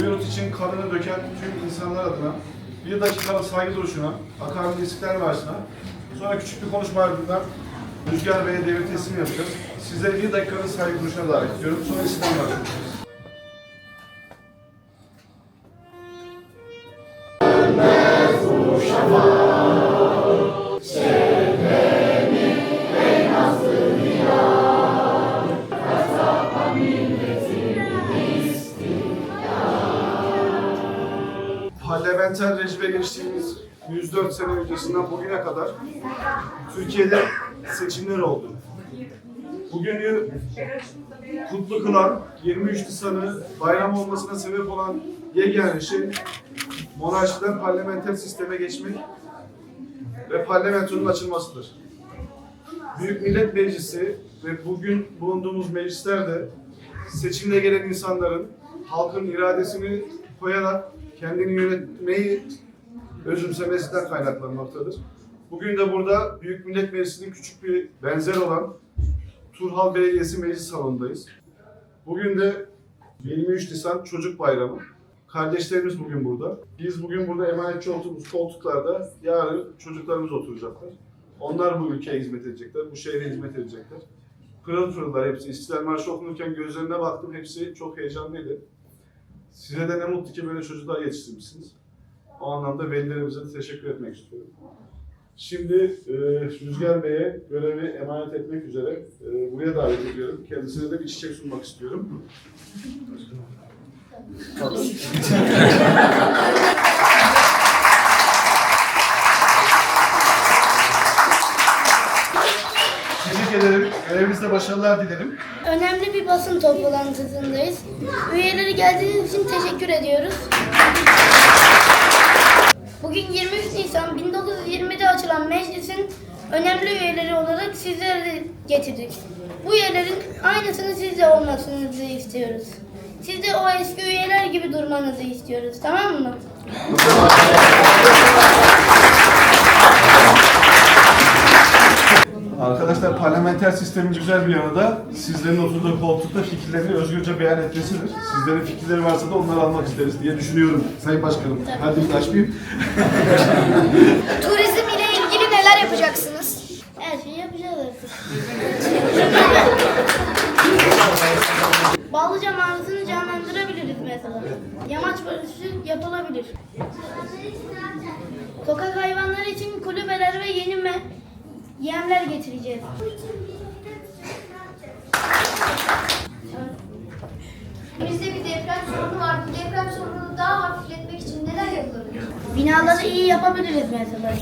Bu yurt için kanını döken tüm insanlar adına bir dakikalık saygı duruşuna, Akarlı İstiklal Marşı'na, sonra küçük bir konuşma ardından Rüzgar Bey'e devir teslim yapacağız. Sizleri bir dakikalık saygı duruşuna davet ediyorum. Sonra İstiklal Marşı Parlamenter rejime geçtiğimiz 104 sene öncesinden bugüne kadar Türkiye'de seçimler oldu. Bugünü kutlu kılan 23 Nisan'ı bayram olmasına sebep olan yegane şey monarşiden parlamenter sisteme geçmek ve parlamentonun açılmasıdır. Büyük Millet Meclisi ve bugün bulunduğumuz meclislerde seçimle gelen insanların halkın iradesini koyarak kendini yönetmeyi özümsemesinden kaynaklanmaktadır. Bugün de burada Büyük Millet Meclisi'nin küçük bir benzer olan Turhal Belediyesi Meclis Salonu'ndayız. Bugün de 23 Nisan Çocuk Bayramı. Kardeşlerimiz bugün burada. Biz bugün burada emanetçi olduğumuz koltuklarda yarın çocuklarımız oturacaklar. Onlar bu ülkeye hizmet edecekler, bu şehre hizmet edecekler. Pırıl pırıllar hepsi. İstiklal Marşı okunurken gözlerine baktım. Hepsi çok heyecanlıydı. Size de ne mutlu ki böyle çocuklar yetiştirmişsiniz. O anlamda velilerimize de teşekkür etmek istiyorum. Şimdi e, Rüzgar Bey'e görevi emanet etmek üzere e, buraya davet ediyorum. Kendisine de bir çiçek sunmak istiyorum. Tebrik ederim. Görevinizde başarılar dilerim. Önemli bir basın toplantısındayız. Üyeleri geldiğiniz için teşekkür ediyoruz. Bugün 23 Nisan 1920'de açılan meclisin önemli üyeleri olarak sizleri getirdik. Bu üyelerin aynısını sizde olmasını istiyoruz. Siz de o eski üyeler gibi durmanızı istiyoruz. Tamam mı? Parlamenter sistemin güzel bir yanı da sizlerin oturduğu koltukta fikirlerini özgürce beyan etmesidir. Sizlerin fikirleri varsa da onları almak isteriz diye düşünüyorum Sayın Başkanım. Hadi açmayayım. Turizm ile ilgili neler yapacaksınız? Her şeyi yapacağız artık. Ballıca mağarasını canlandırabiliriz mesela. Yamaç barışı yapılabilir. Sokak hayvanları için kulübeler ve yeni me yemler getireceğiz. Bizde bir deprem sorunu var. Bu deprem sorununu daha hafifletmek için neler yapılabilir? Binaları iyi yapabiliriz mesela.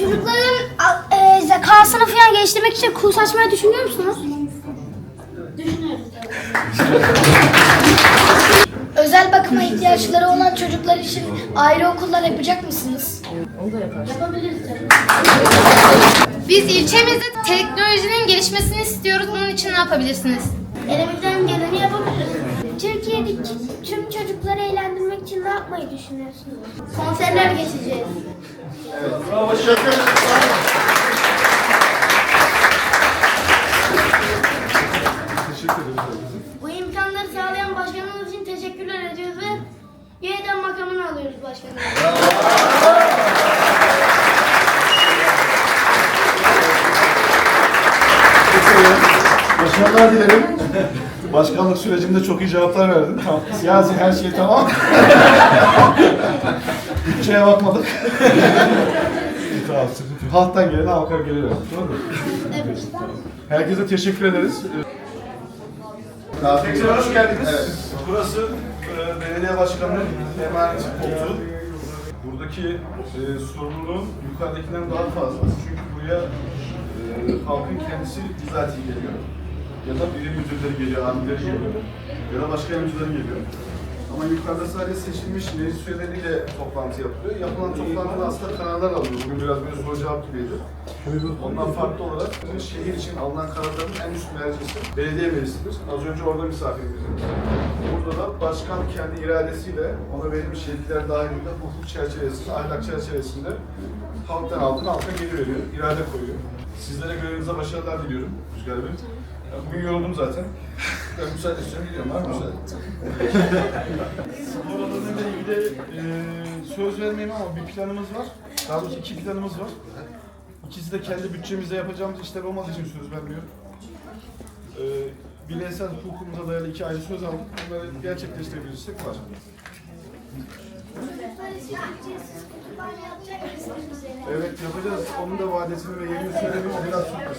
Çocukların e, zekasını falan geliştirmek için kurs açmayı düşünüyor musunuz? Düşünüyoruz. Bakıma ihtiyaçları olan çocuklar için ayrı okullar yapacak mısınız? Yapabiliriz tabii. Biz ilçemizde teknolojinin gelişmesini istiyoruz. Bunun için ne yapabilirsiniz? Elimizden geleni yapabiliriz. Türkiye'deki tüm çocukları eğlendirmek için ne yapmayı düşünüyorsunuz? Konserler geçeceğiz. Bravo şaka. Teşekkür ederim. Yeniden makamını alıyoruz başkanım. Başarılar dilerim. Başkanlık sürecinde çok iyi cevaplar verdin. Tamam. Siyasi her şey tamam. Bütçeye bakmadık. Tamam, sıkıntı. Halktan gelene halka gelir. Doğru mu? Evet. Herkese teşekkür ederiz. Tekrar hoş geldiniz. Burası e, belediye başkanının emanet koltuğu. Buradaki e, sorumluluğun yukarıdakinden daha fazla. Çünkü buraya e, halkın kendisi bizatihi geliyor. Ya da birim müdürleri geliyor, amirleri geliyor. Ya da başka yardımcıları geliyor. Ama yukarıda sadece seçilmiş meclis üyeleriyle toplantı yapılıyor. Yapılan toplantıda aslında kararlar alınıyor. Bugün biraz böyle soru cevap gibiydi. Ondan farklı olarak şehir için alınan kararların en üst mercisi belediye meclisidir. Az önce orada misafirimizin. Burada da başkan kendi iradesiyle ona verilmiş yetkiler dahilinde hukuk çerçevesinde, ahlak çerçevesinde halktan aldığını halka geri veriyor, irade koyuyor. Sizlere görevinize başarılar diliyorum Rüzgar Bey. Bugün yoruldum zaten. Ben müsaade istiyorum gidiyorum. Var mı müsaade? Spor alanıyla ilgili e, söz vermeyeyim ama bir planımız var. Daha doğrusu iki planımız var. İkisi de kendi bütçemizde yapacağımız işler olmadığı için söz vermiyorum. E, bireysel hukukumuza dayalı iki ayrı söz aldık. Bunları gerçekleştirebilirsek var. Evet yapacağız. Onun da vadesini ve yerini söyleyeyim. O biraz sürpriz.